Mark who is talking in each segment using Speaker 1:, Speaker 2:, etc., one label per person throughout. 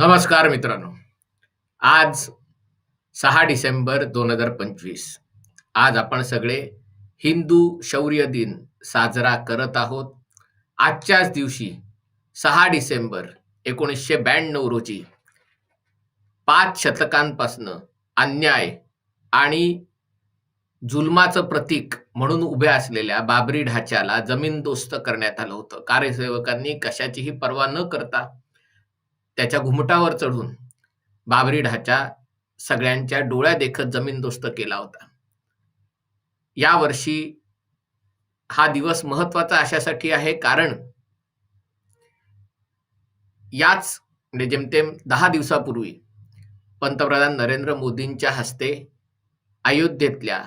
Speaker 1: नमस्कार मित्रांनो. आज सहा डिसेंबर दोन हजार पंचवीस. आज आपण सगळे हिंदू शौर्य दिन साजरा करत आहोत. आजच्याच दिवशी सहा डिसेंबर एकोणीसशे ब्याण्णव रोजी पाच शतकांपासनं अन्याय आणि जुलमाचं प्रतीक म्हणून उभ्या असलेल्या बाबरी ढाच्याला जमीनदोस्त करण्यात आलं होतं. कार्यसेवकांनी कशाचीही पर्वा न करता त्याच्या घुमटावर चढून बाबरी ढाचा सगळ्यांच्या डोळ्या देखत जमीनदोस्त केला होता. यावर्षी हा दिवस महत्त्वाचा अशासाठी आहे कारण याच म्हणजे जेमतेम दहा दिवसापूर्वी पंतप्रधान नरेंद्र मोदींच्या हस्ते अयोध्येतल्या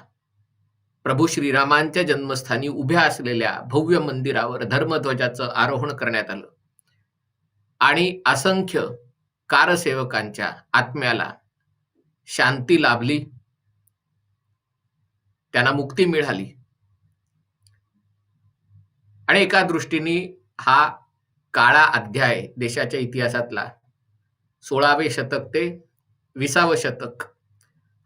Speaker 1: प्रभू श्रीरामांच्या जन्मस्थानी उभ्या असलेल्या भव्य मंदिरावर धर्मध्वजाचं आरोहण करण्यात आलं. आणि असंख्य कारसेवकांच्या आत्म्याला शांती लाभली. त्यांना मुक्ती मिळाली. आणि एका दृष्टीने हा काळा अध्याय देशाच्या इतिहासातला सोळावे शतक ते विसावं शतक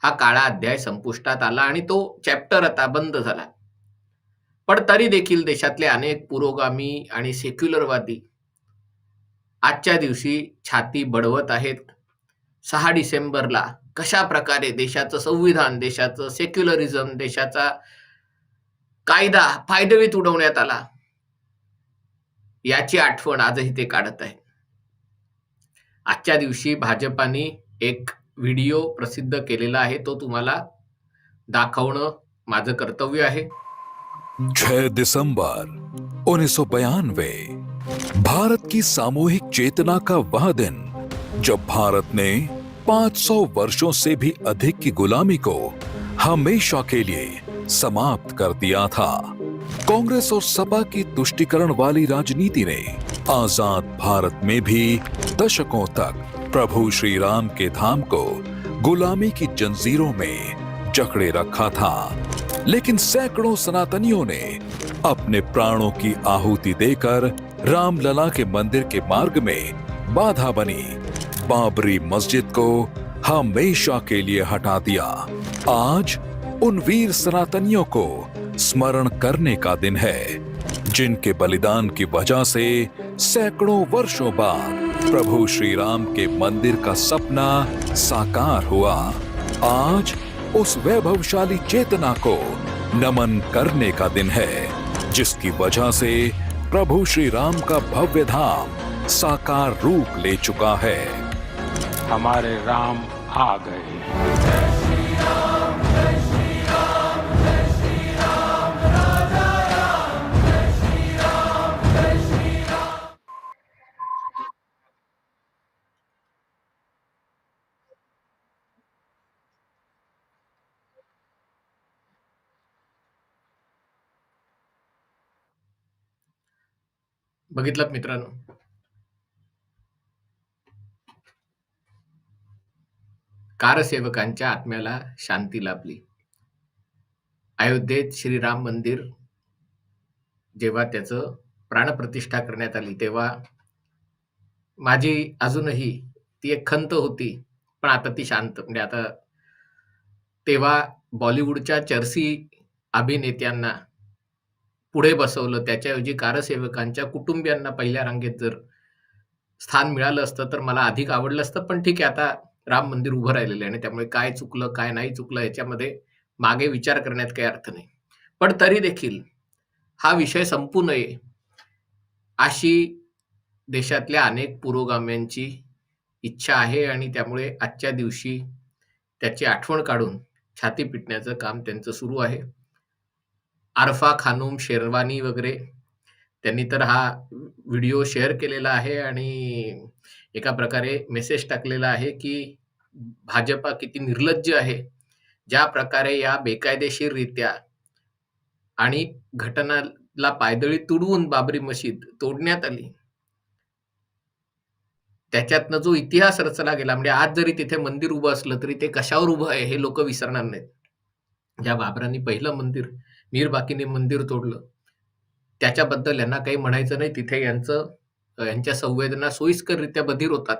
Speaker 1: हा काळा अध्याय संपुष्टात आला आणि तो चॅप्टर आता बंद झाला. पण तरी देखील देशातले अनेक पुरोगामी आणि सेक्युलरवादी आजच्या दिवशी छाती बडवत आहेत. सहा डिसेंबरला कशा प्रकारे देशाचं संविधान देशाचं सेक्युलरिझम देशाचा कायदा फायदेवीत उडवण्यात आला? याची आठवण आजही ते काढत आहे आजच्या दिवशी भाजपाने एक व्हिडिओ प्रसिद्ध केलेला आहे. तो तुम्हाला दाखवणं माझं कर्तव्य आहे.
Speaker 2: 6 दिसंबर उन्नीस भारत की सामूहिक चेतना का वह दिन, जब भारत ने 500 वर्षों से भी अधिक की गुलामी को हमेशा के लिए समाप्त कर दिया था। कांग्रेस और सपा की तुष्टिकरण वाली राजनीति ने आज़ाद भारत में भी दशकों तक प्रभु श्री राम के धाम को गुलामी की जंजीरों में जकड़े रखा था। लेकिन सैकड़ों सनातनियों ने अपने प्राणों की आहुति देकर रामलला के मंदिर के मार्ग में बाधा बनी। बाबरी मस्जिद को हमेशा के लिए हटा दिया। आज उन वीर सनातनियों को स्मरण करने का दिन है, जिनके बलिदान की वजह से सैकड़ों वर्षों बाद प्रभु श्री राम के मंदिर का सपना साकार हुआ। आज उस वैभवशाली चेतना को नमन करने का दिन है, जिसकी वजह से प्रभु श्री राम का भव्य धाम साकार रूप ले चुका है।
Speaker 3: हमारे राम आ गए
Speaker 1: बघितलं मित्रांनो. कारसेवकांच्या आत्म्याला शांती लाभली. अयोध्येत श्रीराम मंदिर जेव्हा त्याचं प्राणप्रतिष्ठा करण्यात आली तेव्हा माझी अजूनही ती एक खंत होती पण आता ती शांत. म्हणजे आता तेव्हा बॉलिवूडच्या चर्सी अभिनेत्यांना पुढे बसवलं. त्याच्याऐवजी कारसेवकांच्या कुटुंबियांना पहिल्या रांगेत जर स्थान मिळालं असतं तर मला अधिक आवडलं असतं. पण ठीक आहे आता राम मंदिर उभं राहिलेलं आहे आणि त्यामुळे काय चुकलं काय नाही चुकलं याच्यामध्ये मागे विचार करण्यात काही अर्थ नाही. पण तरी देखील हा विषय संपू नये अशी देशातल्या अनेक पुरोगाम्यांची इच्छा आहे आणि त्यामुळे आजच्या दिवशी त्याची आठवण काढून छाती पिटण्याचं काम त्यांचं सुरू आहे. आरफा खानूम शेरवानी वगैरे. त्यांनी तर हा व्हिडिओ शेअर केलेला आहे आणि एका प्रकारे मेसेज टाकलेला आहे की भाजपा किती निर्लज्ज आहे. ज्या प्रकारे या बेकायदेशीररित्या आणि घटनाला पायदळी तुडवून बाबरी मशीद तोडण्यात आली. त्याच्यातनं जो इतिहास रचला गेला म्हणजे आज जरी तिथे मंदिर उभं असलं तरी ते कशावर उभं आहे हे लोक विसरणार नाहीत. ज्या बाबरांनी पहिलं मंदिर मीर बाकीने मंदिर तोडलं. त्याच्याबद्दल यांना काही म्हणायचं नाही. तिथे यांचं यांच्या संवेदना सोयीस्कररित्या बधीर होतात.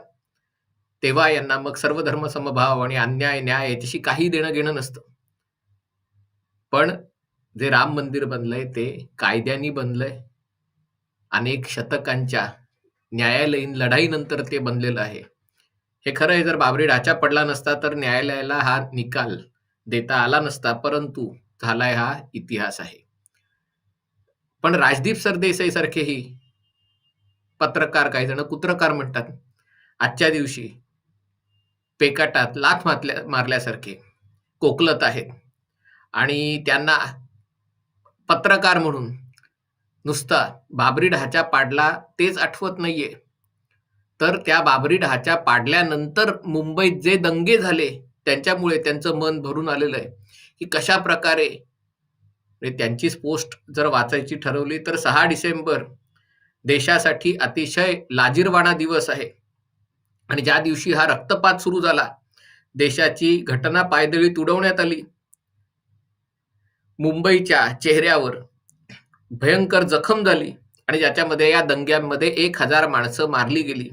Speaker 1: तेव्हा यांना मग सर्व धर्म समभाव आणि अन्याय न्याय याच्याशी काही देणं घेणं नसतं. पण जे राम मंदिर बनलंय ते कायद्यानी बनलंय. अनेक शतकांच्या न्यायालयीन लढाईनंतर ते बनलेलं आहे. हे खरं आहे जर बाबरी ढाचा पडला नसता तर न्यायालयाला हा निकाल देता आला नसता. परंतु झालाय हा इतिहास आहे. पण राजदीप सरदेसाई सारखेही पत्रकार काही जण कुत्रकार म्हणतात. आजच्या दिवशी पेकाटात लाथ मारल्या मारल्यासारखे कोकलत आहेत. आणि त्यांना पत्रकार म्हणून नुसता बाबरी ढाचा पाडला तेच आठवत नाहीये. तर त्या बाबरी ढाचा पाडल्यानंतर मुंबईत जे दंगे झाले त्यांच्यामुळे त्यांचं मन भरून आलेलं आहे. की कशा प्रकारे म्हणजे त्यांचीच पोस्ट जर वाचायची ठरवली तर सहा डिसेंबर देशासाठी अतिशय लाजीरवाणा दिवस आहे. आणि ज्या दिवशी हा रक्तपात सुरू झाला देशाची घटना पायदळी तुडवण्यात आली. मुंबईच्या चेहऱ्यावर भयंकर जखम झाली आणि ज्याच्यामध्ये या दंग्यांमध्ये एक हजार माणसं मारली गेली.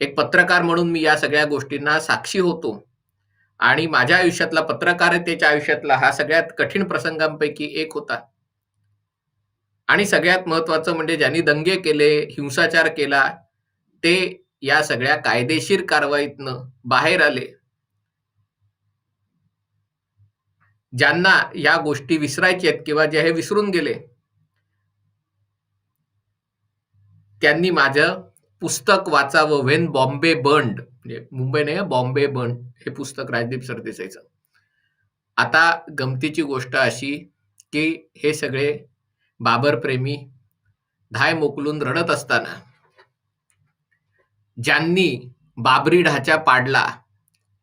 Speaker 1: एक पत्रकार म्हणून मी या सगळ्या गोष्टींना साक्षी होतो. आणि माझ्या आयुष्यातला पत्रकारितेच्या आयुष्यातला हा सगळ्यात कठीण प्रसंगांपैकी एक होता. आणि सगळ्यात महत्वाचं म्हणजे ज्यांनी दंगे केले हिंसाचार केला ते या सगळ्या कायदेशीर कारवाईतनं बाहेर आले. ज्यांना या गोष्टी विसरायच्या आहेत किंवा जे हे विसरून गेले त्यांनी माझं पुस्तक वाचावं व्हेन बॉम्बे बंड म्हणजे मुंबई नाही बॉम्बे बंड हे पुस्तक राजदीप सरदेसाईचं आता गमतीची गोष्ट अशी की हे सगळे बाबर प्रेमी धाय मोकलून रडत असताना ज्यांनी बाबरी ढाचा पाडला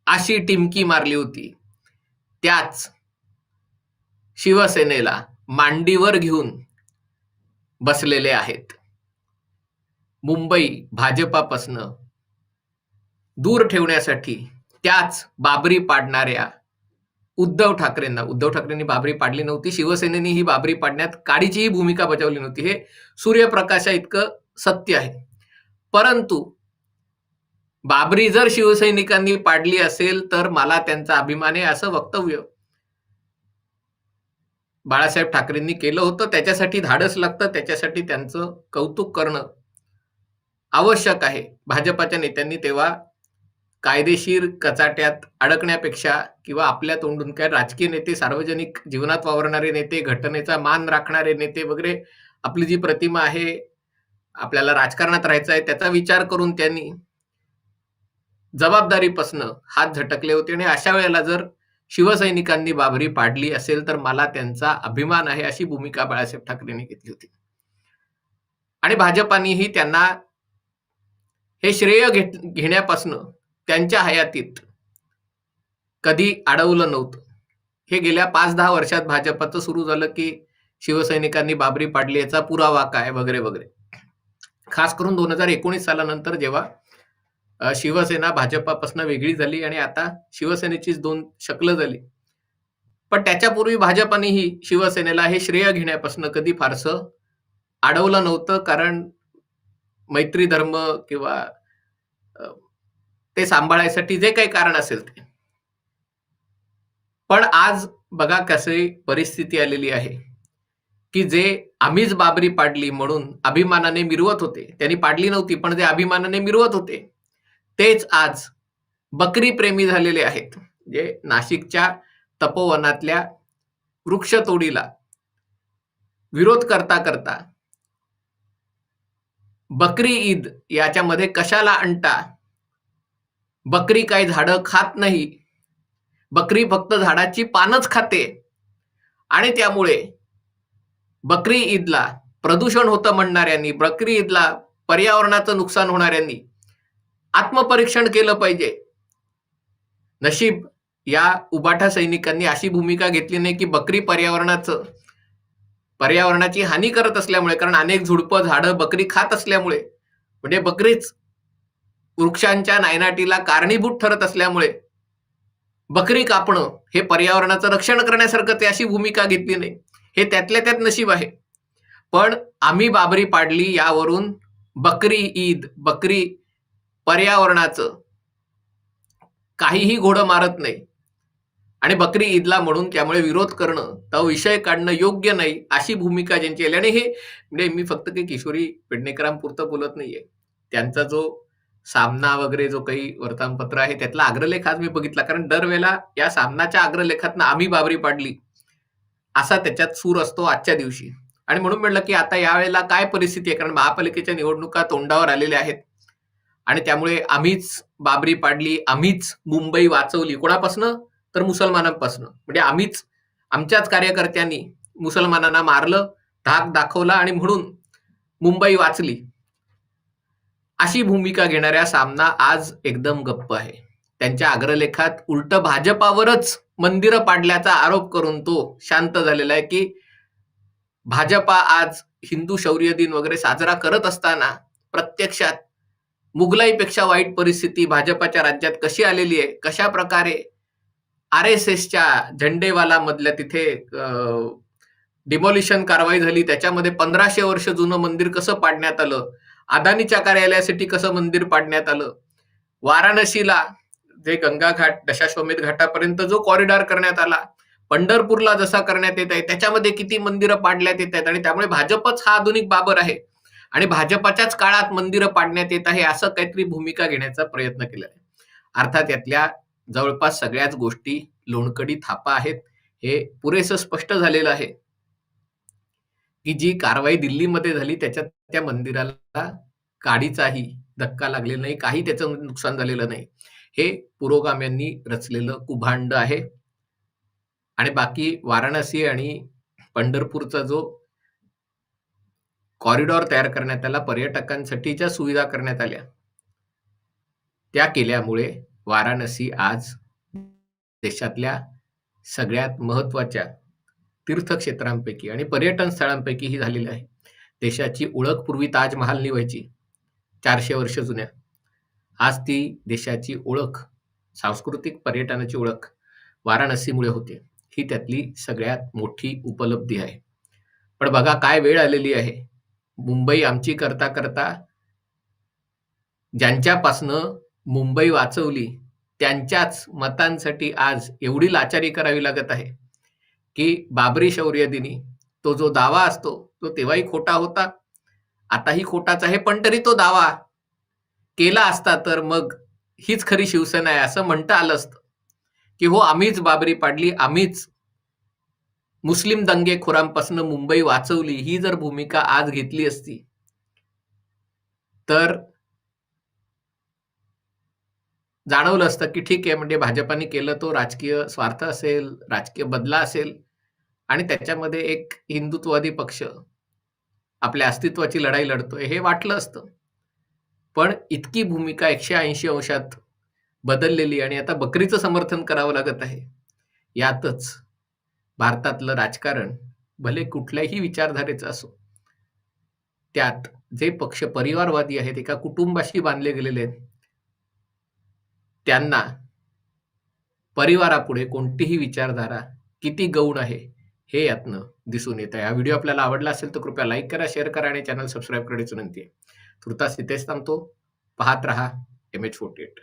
Speaker 1: अशी टिमकी मारली होती. त्याच शिवसेनेला मांडीवर घेऊन बसलेले आहेत. मुंबई भाजपापासनं दूर ठेवण्यासाठी त्याच बाबरी पाडणाऱ्या उद्धव ठाकरेंना उद्धव ठाकरेंनी बाबरी पाडली नव्हती शिवसेनेने ही बाबरी पाडण्यात काडीचीही भूमिका बजावली नव्हती. हे सूर्यप्रकाशा इतकं सत्य आहे. परंतु बाबरी जर शिवसैनिकांनी पाडली असेल तर मला त्यांचा अभिमान आहे असं वक्तव्य बाळासाहेब ठाकरेंनी केलं होतं. त्याच्यासाठी धाडस लागतं त्याच्यासाठी त्यांचं कौतुक करणं आवश्यक आहे. भाजपाच्या नेत्यांनी तेव्हा कायदेशीर कचाट्यात अडकण्यापेक्षा किंवा आपल्या तोंडून काय राजकीय नेते सार्वजनिक जीवनात वावरणारे नेते घटनेचा मान राखणारे नेते वगैरे आपली जी प्रतिमा आहे आपल्याला राजकारणात राहायचं आहे त्याचा विचार करून त्यांनी जबाबदारीपासनं हात झटकले होते आणि अशा वेळेला जर शिवसैनिकांनी बाबरी पाडली असेल तर मला त्यांचा अभिमान आहे अशी भूमिका बाळासाहेब ठाकरेंनी घेतली होती. आणि भाजपानेही त्यांना हे श्रेय घेत घेण्यापासनं त्यांच्या हयातीत कधी अडवलं नव्हतं. हे गेल्या पाच दहा वर्षात भाजपाचं सुरू झालं की शिवसैनिकांनी बाबरी पाडली याचा पुरावा काय वगैरे वगैरे. खास करून दोन हजार एकोणीस सालानंतर जेव्हा शिवसेना भाजपापासून वेगळी झाली आणि आता शिवसेनेचीच दोन शकलं झाली. पण त्याच्यापूर्वी भाजपानेही शिवसेनेला हे श्रेय घेण्यापासून कधी फारसं अडवलं नव्हतं कारण मैत्री धर्म किंवा ते सांभाळायसाठी जे काही कारण असेल ते. पण आज बघा कशी परिस्थिती आलेली आहे. की जे आम्हीच बाबरी पाडली म्हणून अभिमानाने मिरवत होते. त्यांनी पाडली नव्हती पण जे अभिमानाने मिरवत होते तेच आज बकरी प्रेमी झालेले आहेत. जे नाशिकच्या तपोवनातल्या वृक्षतोडीला विरोध करता करता बकरी ईद याच्यामध्ये कशाला आणता बकरी काही झाडं खात नाही. बकरी फक्त झाडाची पानच खाते. आणि त्यामुळे बकरी ईदला प्रदूषण होतं म्हणणाऱ्यांनी बकरी ईदला पर्यावरणाचं नुकसान होणाऱ्यांनी आत्मपरीक्षण केलं पाहिजे. नशीब या उबाठा सैनिकांनी अशी भूमिका घेतली नाही की बकरी पर्यावरणाचं पर्यावरणाची हानी करत असल्यामुळे कारण अनेक झुडपं झाडं बकरी खात असल्यामुळे. म्हणजे बकरीच वृक्षांच्या नायनाटीला कारणीभूत ठरत असल्यामुळे बकरी कापणं हे पर्यावरणाचं रक्षण करण्यासारखं ते अशी भूमिका घेतली नाही. हे त्यातल्या त्यात नशीब आहे. पण आम्ही बाबरी पाडली यावरून बकरी ईद बकरी पर्यावरणाचं काहीही घोडं मारत नाही. आणि बकरी ईदला म्हणून त्यामुळे विरोध करणं तो विषय काढणं योग्य नाही अशी भूमिका ज्यांची आली आणि हे म्हणजे मी फक्त काही किशोरी पेडणेकरांपुरतं बोलत नाहीये. त्यांचा जो सामना वगैरे जो काही वर्तमानपत्र आहे त्यातला अग्रलेख आज मी बघितला. कारण दरवेळेला या सामनाच्या अग्रलेखातनं आम्ही बाबरी पाडली. असा त्याच्यात सूर असतो आजच्या दिवशी. आणि म्हणून म्हणलं की आता यावेळेला काय परिस्थिती आहे? कारण महापालिकेच्या निवडणुका तोंडावर आलेल्या आहेत. आणि त्यामुळे आम्हीच बाबरी पाडली आम्हीच मुंबई वाचवली. कोणापासनं? तर मुसलमानांपासनं. म्हणजे आम्हीच आमच्याच कार्यकर्त्यांनी मुसलमानांना मारलं धाक दाखवला आणि म्हणून मुंबई वाचली. अशी भूमिका घेणाऱ्या सामना आज एकदम गप्प आहे. त्यांच्या अग्रलेखात उलट भाजपावरच मंदिरं पाडल्याचा आरोप करून तो शांत झालेला आहे की भाजपा आज हिंदू शौर्य दिन वगैरे साजरा करत असताना प्रत्यक्षात मुघलाईपेक्षा वाईट परिस्थिती भाजपाच्या राज्यात कशी आलेली आहे कशा प्रकारे आर एस एसच्या झंडेवाला मधल्या तिथे डिमॉलिशन कारवाई झाली त्याच्यामध्ये पंधराशे वर्ष जुनं मंदिर कसं पाडण्यात आलं अदानीच्या कार्यालयासाठी कसं मंदिर पाडण्यात आलं? वाराणसीला जे गंगा घाट दशाश्वमेध घाटापर्यंत जो कॉरिडॉर करण्यात आला पंढरपूरला जसा करण्यात येत आहे त्याच्यामध्ये किती मंदिरं पाडण्यात येत आहेत? आणि त्यामुळे भाजपच हा आधुनिक बाबर आहे. आणि भाजपाच्याच काळात मंदिरं पाडण्यात येत आहे असं काहीतरी भूमिका घेण्याचा प्रयत्न केला आहे. अर्थात यातल्या जवळपास सगळ्याच गोष्टी लोणकडी थापा आहेत. हे पुरेसं स्पष्ट झालेलं आहे. की जी कारवाई दिल्लीमध्ये झाली त्याच्यात त्या मंदिराला काडीचाही धक्का लागलेला नाही काही त्याचं नुकसान झालेलं नाही. हे पुरोगाम्यांनी रचलेलं कुभांड आहे. आणि बाकी वाराणसी आणि पंढरपूरचा जो कॉरिडॉर तयार करण्यात आला पर्यटकांसाठीच्या सुविधा करण्यात आल्या त्या केल्यामुळे वाराणसी आज देशातल्या सगळ्यात महत्त्वाच्या तीर्थक्षेत्रांपैकी आणि पर्यटन स्थळांपैकी ही झालेली आहे. देशाची ओळख पूर्वी ताजमहालनी व्हायची चारशे वर्ष जुन्या. आज ती देशाची ओळख सांस्कृतिक पर्यटनाची ओळख वाराणसीमुळे होते. ही त्यातली सगळ्यात मोठी उपलब्धी आहे. पण बघा काय वेळ आलेली आहे. मुंबई आमची करता करता ज्यांच्यापासनं मुंबई वाचवली त्यांच्याच मतांसाठी आज एवढी लाचारी करावी लागत आहे. की बाबरी शौर्य दिनी तो जो दावा असतो तो तेव्हाही खोटा होता. आताही खोटाच आहे पण तरी तो दावा केला असता तर मग हीच खरी शिवसेना आहे असं म्हणता आलं असतं. की हो आम्हीच बाबरी पाडली आम्हीच मुस्लिम दंगेखोरांपासून मुंबई वाचवली ही जर भूमिका आज घेतली असती तर जाणवलं असतं की ठीक आहे म्हणजे भाजपाने केलं तो राजकीय स्वार्थ असेल राजकीय बदला असेल आणि त्याच्यामध्ये एक हिंदुत्ववादी पक्ष आपल्या अस्तित्वाची लढाई लढतोय हे वाटलं असतं. पण इतकी भूमिका एकशे ऐंशी अंशात बदललेली आणि आता बकरीचं समर्थन करावं लागत आहे यातच भारतातलं राजकारण भले कुठल्याही विचारधारेचं असो त्यात जे पक्ष परिवारवादी आहेत एका कुटुंबाशी बांधले गेलेले आहेत त्यांना परिवारापुढे कोणतीही विचारधारा किती गौण आहे हे यातनं दिसून येत. आहे हा व्हिडिओ आपल्याला आवडला असेल तर कृपया लाईक करा शेअर करा आणि चॅनल सबस्क्राईब करण्याची विनंती आहे. तुर्तास तिथेच थांबतो. पाहत रहा एम एच फोर्टी एट